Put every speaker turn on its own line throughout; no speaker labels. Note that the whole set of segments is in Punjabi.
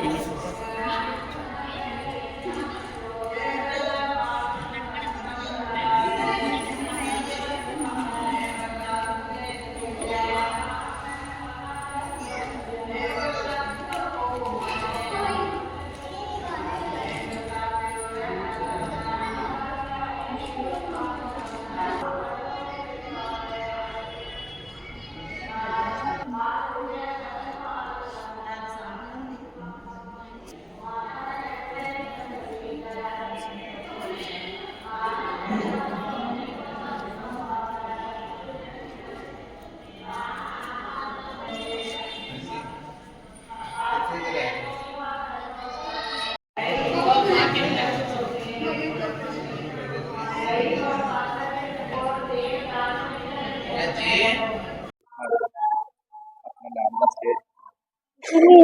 ਆਪਣਾ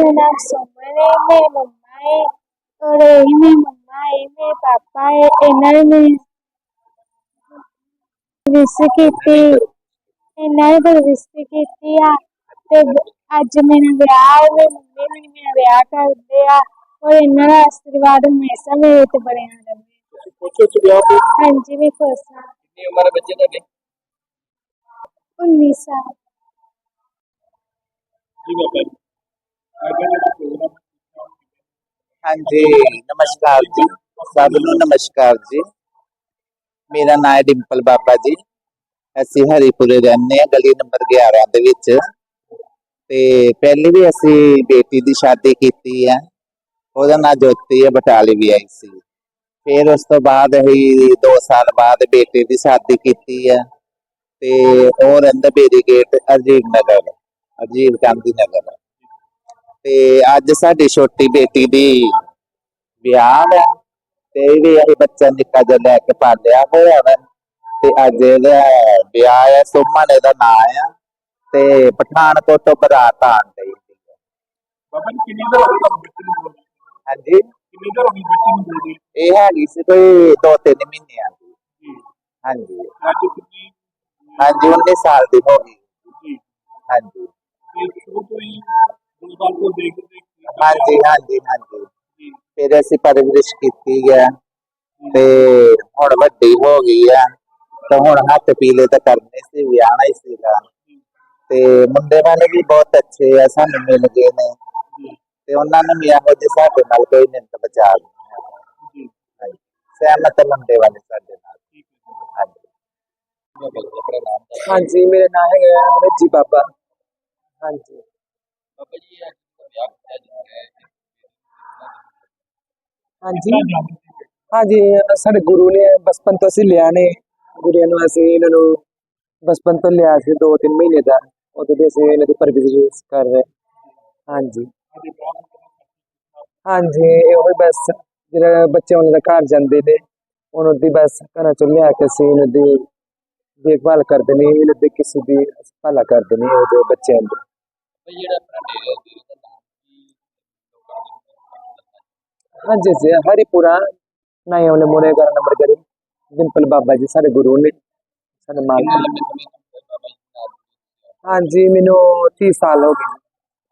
मेरा नाम सुमन है मेरी मम्मा है और यही मेरी मम्मा है मेरे पापा है ਇਹਨਾਂ ਨੇ ਵਿਸ ਕੀਤੀ ਇਹਨਾਂ ਨੇ ਵਿਸ ਕੀਤੀ ਆ ਤੇ ਅੱਜ ਮੇਰਾ ਵਿਆਹ ਹੈ ਮੇਰੀ ਮੰਮੀ ਨੇ ਮੇਰਾ ਵਿਆਹ ਕਰਦੇ ਆ ਔਰ ਇਹਨਾਂ ਦਾ ਆਸ਼ੀਰਵਾਦ ਹਮੇਸ਼ਾ ਮੇਰੇ ਤੇ ਬਣਿਆ ਰਹੇ
ਤੁਸੀਂ ਪੁੱਛੋ ਸੀ ਵਿਆਹ ਤੇ
ਹਾਂਜੀ ਮੈਂ ਖੁਸ਼ ਹਾਂ
ਕਿੰਨੀ ਉਮਰ ਹੈ ਬੱਚੇ ਤੁਹਾਡੇ
19 ਸਾਲ
ਜੀ ਬਾਬਾ ਜੀ ਅੱਗੇ ਜਿਹੜਾ ਪ੍ਰੋਗਰਾਮ
ਹਾਂਜੀ, ਨਮਸਕਾਰ ਜੀ। ਸਭ ਨੂੰ ਨਮਸਕਾਰ ਜੀ। ਮੇਰਾ ਨਾਮ ਹੈ ਡਿੰਪਲ ਬਾਬਾ ਜੀ। ਅਸੀਂ ਹਰੀਪੁਰੇ ਰਹਿੰਦੇ ਹਾਂ, ਗਲੀ ਨੰਬਰ 11 ਦੇ ਵਿੱਚ। ਤੇ ਪਹਿਲੇ ਵੀ ਅਸੀਂ ਬੇਟੀ ਦੀ ਸ਼ਾਦੀ ਕੀਤੀ ਹੈ। ਉਹਦਾ ਨਾਂ ਜੋਤੀ ਹੈ, ਬਟਾਲੇ ਵੀ ਆਈ ਸੀ। ਫਿਰ ਉਸ ਤੋਂ ਬਾਅਦ ਅਸੀਂ 2 ਸਾਲ ਬਾਅਦ ਬੇਟੇ ਦੀ ਸ਼ਾਦੀ ਕੀਤੀ ਹੈ। ਤੇ ਉਹ ਰਹਿੰਦਾ ਬੇਰੀ ਗੇਟ ਅਜੀਬ ਨਗਰ, ਅਜੀਬ ਗਾਂਧੀ ਨਗਰ। ਤੇ ਅੱਜ ਸਾਡੀ ਛੋਟੀ ਬੇਟੀ ਦੀ ਵਿਆਹ ਹੈ ਤੇ ਇਹ ਵੀ ਅਸੀਂ ਬੱਚਾ ਨਿੱਕਾ ਜਿਹਾ ਲੈ ਕੇ ਪਾਲਿਆ ਹੋਇਆ ਵਾ ਤੇ ਅੱਜ ਇਹਦਾ ਵਿਆਹ ਹੈ ਸੁਮਨ ਇਹਦਾ ਨਾਂ ਆ ਤੇ ਪਠਾਨਕੋਟ ਤੋਂ ਬਰਾਤ ਆਣ ਸੀ।
ਬਾਬਾ ਜੀ ਕਿੰਨੀ ਦੇਰ ਹੋ ਗਈ ਤੁਹਾਨੂੰ ਬੱਚੇ ਨੂੰ ਬੋਲਦੇ
ਹਾਂਜੀ?
ਕਿੰਨੀ ਦੇਰ ਹੋ ਗਈ ਬੱਚੇ ਨੂੰ ਬੋਲਦੇ
ਇਹ ਹੈਗੀ ਸੀ ਕੋਈ ਦੋ ਤਿੰਨ ਮਹੀਨਿਆਂ ਦੀ।
ਜੀ।
ਹਾਂਜੀ।
ਅੱਜ ਕਿੰਨੀ
ਹਾਂਜੀ 19 ਸਾਲ ਦੀ ਹੋ ਗਈ।
ਜੀ।
ਹਾਂਜੀ।
ਤੇ ਸ਼ੁਰੂ ਤੋਂ ਹੀ ਦੋ ਸਾਲ ਤੋਂ ਦੇਖਦੇ
ਹਾਂਜੀ ਹਾਂਜੀ ਹਾਂਜੀ।
ਜੀ
ਫਿਰ ਅਸੀਂ ਪਰਵਰਿਸ਼ ਕੀਤੀ ਹੈ ਤੇ ਹੁਣ ਵੱਡੀ ਹੋ ਗਈ ਆ। ਤਾਂ ਹੁਣ ਹੱਥ ਪੀਲੇ ਤਾਂ ਕਰਨੇ ਸੀ, ਵਿਆਹਣਾ ਹੀ ਸੀਗਾ। ਤੇ ਮੁੰਡੇ ਵਾਲੇ ਵੀ ਬਹੁਤ ਅੱਛੇ ਆ, ਸਾਨੂੰ ਮਿਲ ਗਏ ਨੇ। ਤੇ ਉਹਨਾਂ ਨੇ ਵੀ ਇਹੋ ਜਿਹੇ ਸਾਡੇ ਨਾਲ ਕੋਈ ਨਿੰਦ ਬਚਾ
ਜੀ
ਹਾਂਜੀ, ਸਹਿਮਤ ਮੁੰਡੇ ਵਾਲੇ ਸਾਡੇ ਨਾਲ। ਹਾਂਜੀ।
ਬਾਬਾ ਜੀ ਆਪਣਾ ਨਾਮ
ਹਾਂਜੀ, ਮੇਰਾ ਨਾਮ ਹੈਗਾ ਰੱਜੀ ਬਾਬਾ। ਹਾਂਜੀ।
ਬਾਬਾ ਜੀ ਇਹ ਵਿਆਹ ਕੀਤਾ ਜਾ ਰਿਹਾ ਹੈ।
ਹਾਂਜੀ। ਹਾਂਜੀ ਸਾਡੇ ਗੁਰੂ ਨੇ ਬਚਪਨ ਤੋਂ ਅਸੀਂ ਲਿਆ ਨੇ। ਗੁਰੂਆਂ ਨੂੰ ਅਸੀਂ ਇਹਨਾਂ ਨੂੰ ਬਚਪਨ ਤੋਂ ਲਿਆ ਸੀ ਦੋ ਤਿੰਨ ਮਹੀਨੇ ਦਾ। ਉਦੋਂ ਦੇ ਅਸੀਂ ਇਹਨਾਂ ਦੀ ਪਰਵਰਿਸ਼ ਕਰ ਰਹੇ। ਹਾਂਜੀ। ਹਾਂਜੀ ਇਹੋ ਹੀ ਬਸ ਜਿਹੜਾ ਬੱਚੇ ਉਹਨਾਂ ਦਾ ਘਰ ਜਾਂਦੇ ਨੇ ਉਹਨਾਂ ਦੀ ਬਸ ਘਰਾਂ ਚੋਂ ਲਿਆ ਕੇ ਅਸੀਂ ਇਹਨਾਂ ਦੀ ਦੇਖਭਾਲ ਕਰਦੇ ਨੇ ਇਹਨਾਂ ਦੇ ਕਿਸੇ ਦੀ ਭਲਾ ਕਰਦੇ ਨੇ ਉਹਦੇ ਬੱਚਿਆਂ ਦੀ।
ਬਈ ਜਿਹੜਾ ਆਪਣਾ ਡੇਰਾ ਦੇ ਦਾ ਨਾਮ ਕੀ ਲੋਕਾਂ ਨੂੰ
ਹਾਂਜੀ ਜੀ ਹਰੀਪੁਰਾ ਨਏ ਵਾਲੇ ਮੋੜੇ ਘਰ ਨੰਬਰ ਕਰੀ। ਡਿੰਪਲ ਬਾਬਾ ਜੀ ਸਾਡੇ ਗੁਰੂ ਨੇ। ਸਾਡੇ ਮਾਲਕ ਹਾਂਜੀ ਮੈਨੂੰ 30 ਸਾਲ ਹੋ ਗਏ।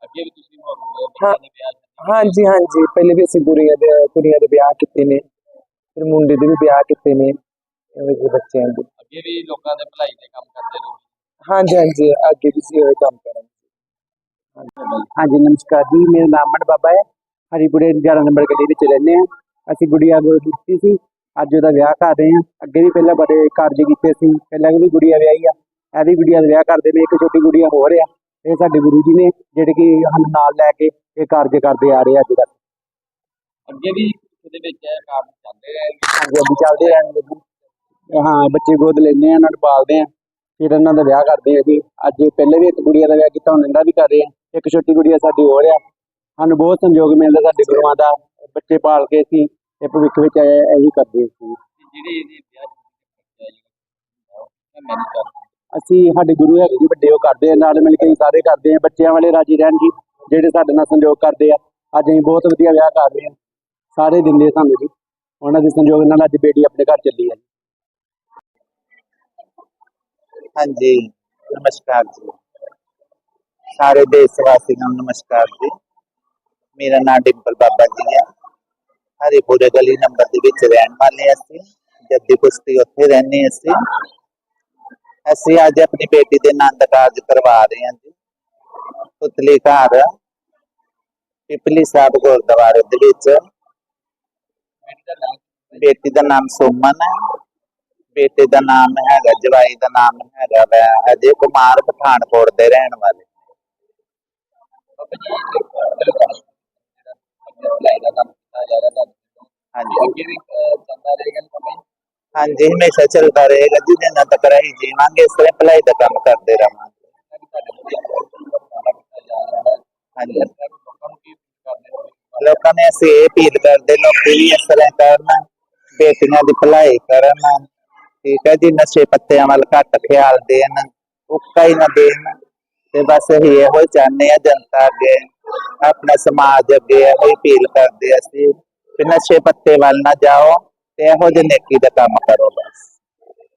ਅੱਗੇ ਵੀ ਤੁਸੀਂ ਹੋਰ
ਹਾਂ। ਹਾਂਜੀ ਹਾਂਜੀ। ਪਹਿਲੇ ਵੀ ਅਸੀਂ ਗੁਰੀਆਂ ਦੇ ਕੁੜੀਆਂ ਦੇ ਵਿਆਹ ਕੀਤੇ ਨੇ। ਫਿਰ ਮੁੰਡੇ ਦੇ ਵੀ ਵਿਆਹ ਕੀਤੇ ਨੇ। ਐਵੇਂ ਜਿਹੇ ਬੱਚਿਆਂ ਦੇ।
ਅੱਗੇ ਵੀ ਲੋਕਾਂ ਦੇ ਭਲਾਈ ਦੇ ਕੰਮ ਕਰਦੇ ਰਹੋ
ਹਾਂਜੀ ਹਾਂਜੀ। ਅੱਗੇ ਵੀ ਅਸੀਂ ਇਹ ਕੰਮ ਕਰਾਂਗੇ।
ਹਾਂਜੀ ਨਮਸਕਾਰ ਜੀ ਮੇਰਾ ਨਾਮ ਮਨ ਬਾਬਾ ਹੈ। ਹਰੀਪੁਰੇ 11 ਨੰਬਰ ਗਲੀ ਵਿੱਚ ਰਹਿੰਦੇ ਹਾਂ। ਅਸੀਂ ਗੁੜੀਆ ਕੋਲ ਕੀਤੀ ਸੀ। ਅੱਜ ਉਹਦਾ ਵਿਆਹ ਕਰ ਰਹੇ ਹਾਂ। ਅੱਗੇ ਵੀ ਪਹਿਲਾਂ ਬੜੇ ਕਾਰਜ ਕੀਤੇ ਸੀ। ਪਹਿਲਾਂ ਵੀ ਗੁੜੀਆ ਵਿਆਹੀ ਆ। ਇਹਦੀ ਗੁੜੀਆ ਦਾ ਵਿਆਹ ਕਰਦੇ ਨੇ। ਇੱਕ ਛੋਟੀ ਗੁੜੀਆ ਹੋ ਰਿਹਾ ਇਹ ਸਾਡੇ ਗੁਰੂ ਜੀ ਨੇ ਜਿਹੜੇ ਕਿ ਸਾਨੂੰ ਨਾਲ ਲੈ ਕੇ ਇਹ ਕਾਰਜ ਕਰਦੇ ਆ ਰਹੇ ਆ ਅੱਜ ਤੱਕ।
ਅੱਗੇ ਵੀ ਕਿਸੇ ਦੇ ਵਿੱਚ ਇਹ ਕੰਮ ਚੱਲਦੇ ਰਹਿਣਗੇ।
ਅੱਗੇ ਚੱਲਦੇ ਰਹਿਣਗੇ ਹਾਂ ਬੱਚੇ ਗੋਦ ਲੈਂਦੇ ਆ ਉਹਨਾਂ ਨੂੰ ਪਾਲਦੇ ਆ। ਫਿਰ ਇਹਨਾਂ ਦਾ ਵਿਆਹ ਕਰਦੇ ਆ ਜੀ। ਅੱਜ ਪਹਿਲੇ ਵੀ ਇੱਕ ਗੁੜੀਆ ਦਾ ਵਿਆਹ ਕੀਤਾ ਹੁਣ ਇਹਦਾ ਵੀ ਕਰ ਰਹੇ ਆ। ਇੱਕ ਛੋਟੀ ਗੁੜੀਆ ਸਾਡੀ ਹੋਰ ਆ ਸਾਨੂੰ ਬਹੁਤ ਸੰਯੋਗ ਮਿਲਦਾ ਸਾਡੇ ਗੁਰੂਆਂ ਦਾ। ਬੱਚੇ ਪਾਲ ਕੇ ਅਸੀਂ ਇਹ ਭਵਿੱਖ ਵਿੱਚ ਇਹੀ ਕਰਦੇ ਸੀ
ਜਿਹੜੇ ਇਹਦੇ ਵਿਆਹ
ਅਸੀਂ ਸਾਡੇ ਗੁਰੂ ਹੈਗੇ ਜੀ, ਵੱਡੇ ਉਹ ਕਰਦੇ ਆ, ਨਾਲ ਮਿਲ ਕੇ ਸਾਰੇ ਕਰਦੇ ਆ। ਬੱਚਿਆਂ ਵਾਲੇ ਰਾਜੀ ਰਹਿਣ ਜੀ, ਜਿਹੜੇ ਸਾਡੇ ਨਾਲ ਸੰਯੋਗ ਕਰਦੇ ਆ। ਅੱਜ ਅਸੀਂ ਬਹੁਤ ਵਧੀਆ ਵਿਆਹ ਕਰ ਰਹੇ ਆ। ਸਾਰੇ ਦਿੰਦੇ ਸਾਨੂੰ ਜੀ। ਉਹਨਾਂ ਦੇ ਸੰਯੋਗ ਨਾਲ ਅੱਜ ਬੇਟੀ ਆਪਣੇ ਘਰ ਚੱਲੀ ਆ
ਹਾਂਜੀ, ਨਮਸਕਾਰ ਜੀ। ਸਾਰੇ ਦੇਸ਼ ਵਾਸੀਆਂ ਨੂੰ ਨਮਸਕਾਰ ਜੀ। ਮੇਰਾ ਨਾਮ ਡਿੰਪਲ ਬਾਬਾ ਜੀ ਹੈ ਹਰੀਪੁਰੇ ਗਲੀ ਨੰਬਰ ਦੇ ਵਿੱਚ ਰਹਿਣ ਵਾਲੇ ਅਸੀਂ। ਜੱਦੀ ਕੁਸ਼ਤੀ ਉੱਥੇ ਰਹਿੰਦੇ ਅਸੀਂ। ਅਸੀਂ ਅੱਜ ਆਪਣੀ ਬੇਟੀ ਦੇ ਆਨੰਦ ਕਾਰਜ ਕਰਵਾ ਰਹੇ ਹਾਂ ਜੀ। ਪੁਤਲੀ ਘਰ, ਪਿਪਲੀ ਸਾਹਿਬ ਗੁਰਦੁਆਰੇ ਦੇ ਵਿੱਚ।
ਦਾ ਨਾਮ
ਬੇਟੀ ਦਾ ਨਾਮ ਸੁਮਨ ਹੈ। ਬੇਟੇ ਦਾ ਨਾਮ ਹੈਗਾ, ਜਵਾਈ ਦਾ ਨਾਮ ਹੈਗਾ ਵੈ, ਅਜੇ ਕੁਮਾਰ ਪਠਾਨਕੋਟ ਦੇ ਰਹਿਣ ਵਾਲੇ
ਬਾਬਾ ਜੀ ਇੱਕ ਗੱਲ ਜਿਹੜਾ ਸਿਲਾਈ ਦਾ ਕੰਮ ਕੀਤਾ ਜਾ ਰਿਹਾ ਹੈ
ਹਾਂਜੀ। ਹਮੇਸ਼ਾ ਚੱਲਦਾ ਰਹੇਗਾ। ਜੀ ਜਿੰਨਾ ਤੱਕ ਰਹੀ ਜੀਵਾਂਗੇ, ਇਸ ਤਰ੍ਹਾਂ ਭਲਾਈ ਦਾ ਕੰਮ ਕਰਦੇ ਰਵਾਂਗੇ ਹਾਂਜੀ।
ਲੋਕਾਂ
ਲੋਕਾਂ ਨੇ ਅਸੀਂ ਇਹ ਅਪੀਲ ਕਰਦੇ, ਲੋਕੀ ਵੀ ਇਸ ਤਰ੍ਹਾਂ ਕਰਨ, ਬੇਟੀਆਂ ਦੀ ਭਲਾਈ ਕਰਨ। ਠੀਕ ਹੈ ਜੀ, ਨਸ਼ੇ ਪੱਤਿਆਂ ਵੱਲ ਘੱਟ ਖਿਆਲ ਦੇਣ ਉੱਕਾ ਹੀ ਨਾ ਦੇਣ। ਤੇ ਬਸ ਅਸੀਂ ਇਹੋ ਹੀ ਚਾਹੁੰਦੇ ਆ ਜਨਤਾ ਅੱਗੇ ਆਪਣਾ ਸਮਾਜ ਅੱਗੇ ਇਹੋ ਹੀ ਅਪੀਲ ਕਰਦੇ ਅਸੀਂ ਕਿ ਨਸ਼ੇ ਪੱਤੇ ਵੱਲ ਨਾ ਜਾਓ ਤੇ ਇਹੋ ਜਿਹੇ ਨੇਕੀ ਦਾ ਕੰਮ ਕਰੋ ਬਸ।